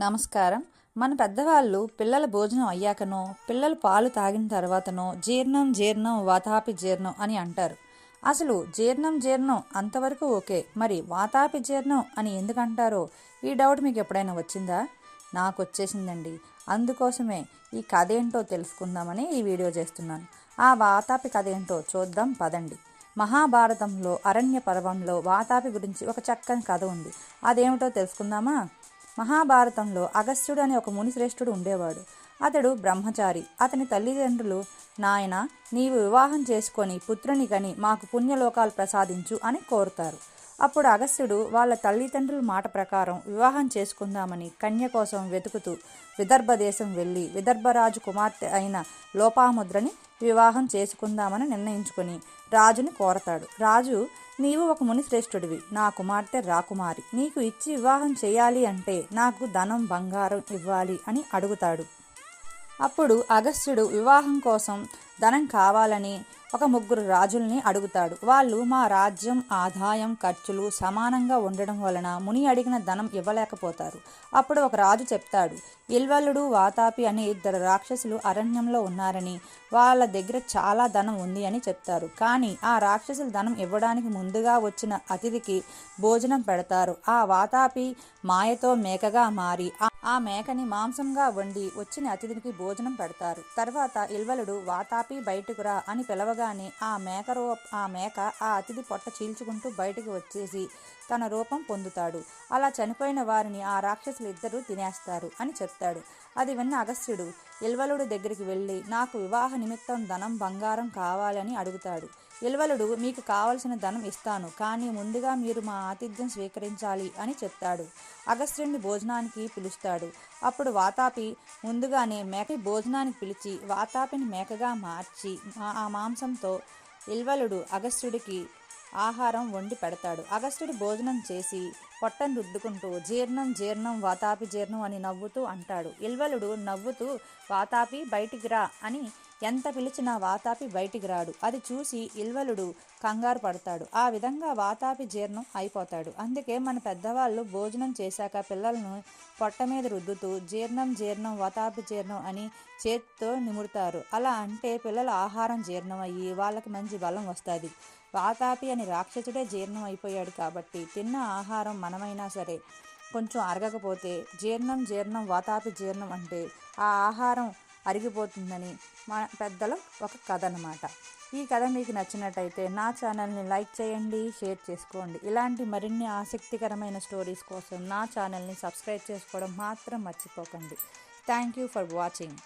నమస్కారం. మన పెద్దవాళ్ళు పిల్లల భోజనం అయ్యాకనో పిల్లలు పాలు తాగిన తర్వాతనో జీర్ణం జీర్ణం వాతాపి జీర్ణం అని అంటారు. అసలు జీర్ణం జీర్ణం అంతవరకు ఓకే. మరి వాతాపి జీర్ణం అని ఎందుకంటారో? ఈ డౌట్ మీకు ఎప్పుడైనా వచ్చిందా? నాకు వచ్చేసిందండి. అందుకోసమే ఈ కథ ఏంటో తెలుసుకుందామని ఈ వీడియో చేస్తున్నాను. ఆ వాతాపి కథ ఏంటో చూద్దాం పదండి. మహాభారతంలో అరణ్య పర్వంలో వాతాపి గురించి ఒక చక్కని కథ ఉంది. అదేమిటో తెలుసుకుందామా? మహాభారతంలో అగస్త్యుడు అనే ఒక మునిశ్రేష్ఠుడు ఉండేవాడు. అతడు బ్రహ్మచారి. అతని తల్లిదండ్రులు నాయన నీవు వివాహం చేసుకొని పుత్రుని కని మాకు పుణ్యలోకాలు ప్రసాదించు అని కోరుతారు. అప్పుడు అగస్త్యుడు వాళ్ళ తల్లిదండ్రుల మాట ప్రకారం వివాహం చేసుకుందామని కన్య కోసం వెతుకుతూ విదర్భ దేశం వెళ్ళి విదర్భరాజు కుమార్తె అయిన లోపాముద్రని వివాహం చేసుకుందామని నిర్ణయించుకొని రాజుని కోరతాడు. రాజు నీవు ఒక మునిశ్రేష్ఠుడివి. నా కుమార్తె రాకుమారి. నీకు ఇచ్చి వివాహం చేయాలి అంటే నాకు ధనం బంగారం ఇవ్వాలి అని అడుగుతాడు. అప్పుడు అగస్త్యుడు వివాహం కోసం ధనం కావాలని ఒక ముగ్గురు రాజుల్ని అడుగుతాడు. వాళ్ళు మా రాజ్యం ఆదాయం ఖర్చులు సమానంగా ఉండడం వలన ముని అడిగిన ధనం ఇవ్వలేకపోతారు. అప్పుడు ఒక రాజు చెప్తాడు ఇల్వల్లుడు వాతాపి అనే ఇద్దరు రాక్షసులు అరణ్యంలో ఉన్నారని వాళ్ళ దగ్గర చాలా ధనం ఉంది అని చెప్తారు. కానీ ఆ రాక్షసులు ధనం ఇవ్వడానికి ముందుగా వచ్చిన అతిథికి భోజనం పెడతారు. ఆ వాతాపి మాయతో మేకగా మారి ఆ- మేకని మాంసంగా వండి వచ్చిన అతిథికి భోజనం పెడతారు. తర్వాత ఇల్వలుడు వాతాపి బయటకు రా అని పిలవగానే ఆ మేక రూ ఆ మేక ఆ అతిథి పొట్ట చీల్చుకుంటూ బయటకు వచ్చేసి తన రూపం పొందుతాడు. అలా చనిపోయిన వారిని ఆ రాక్షసులు ఇద్దరూ తినేస్తారు అని చెప్తాడు. అది విన్న అగస్త్యుడు ఇల్వలుడు దగ్గరికి వెళ్ళి నాకు వివాహ నిమిత్తం ధనం బంగారం కావాలని అడుగుతాడు. ఇల్వలుడు మీకు కావలసిన ధనం ఇస్తాను కానీ ముందుగా మీరు మా ఆతిథ్యం స్వీకరించాలి అని చెప్తాడు. అగస్త్యుడిని భోజనానికి పిలుస్తాడు. అప్పుడు వాతాపి ముందుగానే మేక భోజనానికి పిలిచి వాతాపిని మేకగా మార్చి మా- ఆ మాంసంతో ఇల్వలుడు అగస్త్యుడికి ఆహారం వండి పెడతాడు అగస్త్యుడు భోజనం చేసి పొట్టను రుద్దుకుంటూ జీర్ణం జీర్ణం వాతాపి జీర్ణం అని నవ్వుతూ అంటాడు. ఇల్వలుడు నవ్వుతూ వాతాపి బయటికి రా అని ఎంత పిలిచినా వాతాపి బయటికి రాడు. అది చూసి ఇల్వలుడు కంగారు పడతాడు. ఆ విధంగా వాతాపి జీర్ణం అయిపోతాడు. అందుకే మన పెద్దవాళ్ళు భోజనం చేశాక పిల్లలను పొట్ట మీద రుద్దుతూ జీర్ణం జీర్ణం వాతాపి జీర్ణం అని చేత్తో నిమురుతారు. అలా అంటే పిల్లల ఆహారం జీర్ణం అయ్యి వాళ్ళకి మంచి బలం వస్తుంది. వాతాపి అని రాక్షసుడే జీర్ణం అయిపోయాడు కాబట్టి తిన్న ఆహారం మనమైనా సరే కొంచెం అరగకపోతే జీర్ణం జీర్ణం వాతాపి జీర్ణం అంటే ఆ ఆహారం అరిగిపోతుందని మా పెద్దల ఒక కథ అనమాట ఈ కథ మీకు నచ్చినట్టయితే నా ఛానల్ని లైక్ చేయండి షేర్ చేసుకోండి. ఇలాంటి మరిన్ని ఆసక్తికరమైన స్టోరీస్ కోసం నా ఛానల్ని సబ్స్క్రైబ్ చేసుకోవడం మాత్రం మర్చిపోకండి. Thank you for watching.